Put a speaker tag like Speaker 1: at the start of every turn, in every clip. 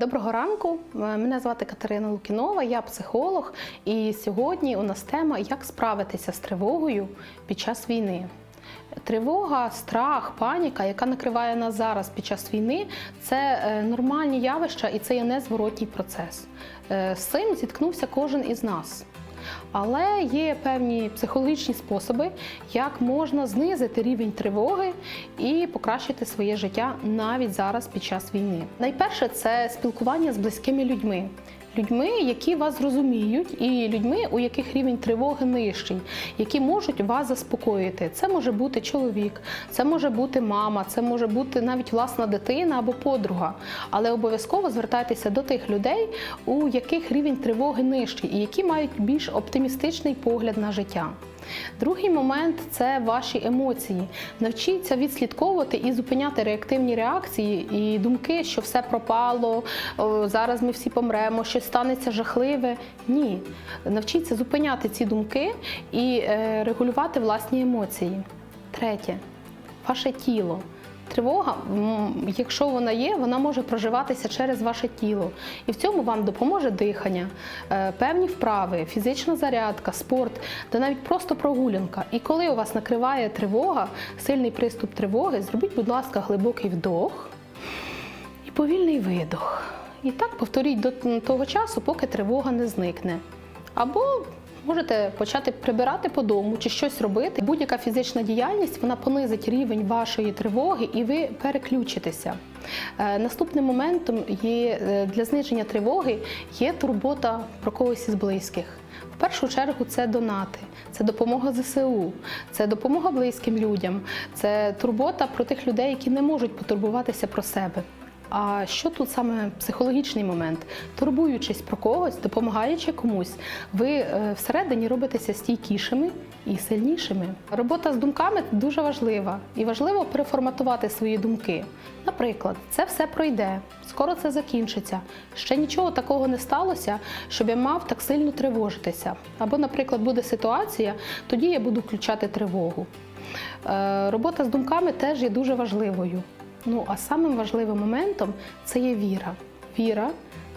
Speaker 1: Доброго ранку. Е, Мене звати Катерина Лукінова, я психолог. І сьогодні у нас тема як справитися з тривогою під час війни. Тривога, страх, паніка, яка накриває нас зараз під час війни, це е, нормальні явища і це є незворотній процес. Е, З цим зіткнувся кожен із нас. Але є певні психологічні способи, як можна знизити рівень тривоги і покращити своє життя навіть зараз під час війни. Найперше це спілкування з близькими людьми. Людьми, які вас зрозуміють, і людьми, у яких рівень тривоги нижчий, які можуть вас заспокоїти. Це може бути чоловік, це може бути мама, це може бути навіть власна дитина або подруга. Але обов'язково звертайтеся до тих людей, у яких рівень тривоги нижчий, і які мають більш оптимістичний погляд на життя. Другий момент це ваші емоції. Навчіться відслідковувати і зупиняти реактивні реакції і думки, що все пропало, зараз ми всі помремо, щось станеться жахливе. Ні. Навчіться зупиняти ці думки і е, регулювати власні емоції. Третє ваше тіло. Тривога, якщо вона є, вона може проживатися через ваше тіло. І в цьому вам допоможе дихання, е, певні вправи, фізична зарядка, спорт та навіть просто прогулянка. І коли у вас накриває тривога, сильний приступ тривоги, зробіть, будь ласка, глибокий вдох і повільний видох. І так повторіть до того часу, поки тривога не зникне. Або можете почати прибирати по дому чи щось робити. Будь-яка фізична діяльність вона понизить рівень вашої тривоги і ви переключитеся. Е, Наступним моментом є е, для зниження тривоги є турбота про когось із близьких. В першу чергу це донати, це допомога ЗСУ, це допомога близьким людям, це турбота про тих людей, які не можуть потурбуватися про себе. А що тут саме психологічний момент? Турбуючись про когось, допомагаючи комусь, ви е, всередині робитеся стійкішими і сильнішими. Робота з думками дуже важлива, і важливо переформатувати свої думки. Наприклад, це все пройде, скоро це закінчиться. Ще нічого такого не сталося, щоб я мав так сильно тривожитися. Або, наприклад, буде ситуація, тоді я буду включати тривогу. Е, Робота з думками теж є дуже важливою. Ну а самим важливим моментом це є віра. Віра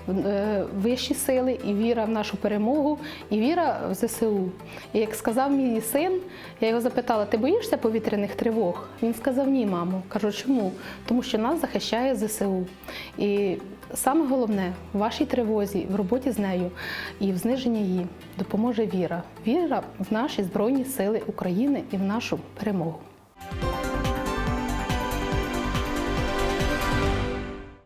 Speaker 1: в е, вищі сили, і віра в нашу перемогу, і віра в ЗСУ. І як сказав мій син, я його запитала: ти боїшся повітряних тривог? Він сказав: Ні, мамо. Кажу, чому? Тому що нас захищає ЗСУ. І саме головне в вашій тривозі, в роботі з нею і в зниженні її допоможе віра. Віра в наші Збройні Сили України і в нашу перемогу.